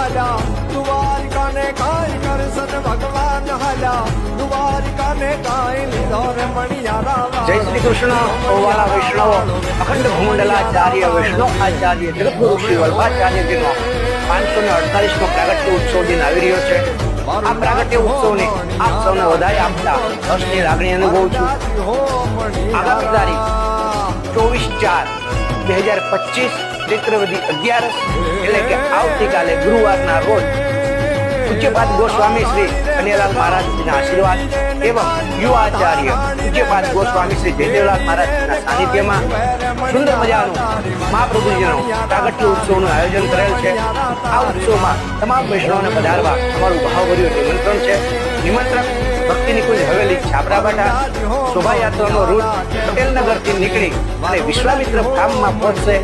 હાલા દ્વારિકા ને કાંઈ કરશન ભગવાન હાલા દ્વારિકા ને કાંઈ લીધો મણિયા રાવા જય શ્રી કૃષ્ણ ઓવાલા વૈષ્ણવ અખંડ ભૂમંડલાચાર્ય વૈષ્ણવ આચાર્ય જગતગુરુ શ્રી વલ્ભાચાર્ય જીનો પાંચસો ને અડતાલીસમો પ્રાગટ્ય ઉત્સવ દિન આવી રહ્યો છે આ પ્રાગટ્ય ઉત્સવને આપ સૌને વધારે આપતા હર્ષની લાગણી અનુભવું છું આગામી તારીખ ચોવીસ ચાર બે હજાર પચીસ ચૈત્રવદી અગિયારસ, એટલે કે આવતીકાલે ગુરુવારના રોજ પૂજ્યપાદ ગોસ્વામી શ્રી કનૈયાલાલ મહારાજના આશીર્વાદ એવં યુવા આચાર્ય પૂજ્યપાદ ગોસ્વામી શ્રી જયદેવલાલ મહારાજના સાનિધ્યમાં સુંદર મજાનું મહાપ્રભુજીનું પ્રાગટ્ય ઉત્સવનું આયોજન કરેલ છે. આ ઉત્સવમાં તમામ વૈષ્ણવને પધારવા અમારું ભાવભર્યું નિમંત્રણ છે. નિમંત્રણ ભક્તિ નિકુંજ હવેલી છાબરાબાટા, શોભાયાત્રાનો રૂટ પટેલનગરથી નીકળી અને વિશ્વામિત્ર ધામમાં પહોંચશે.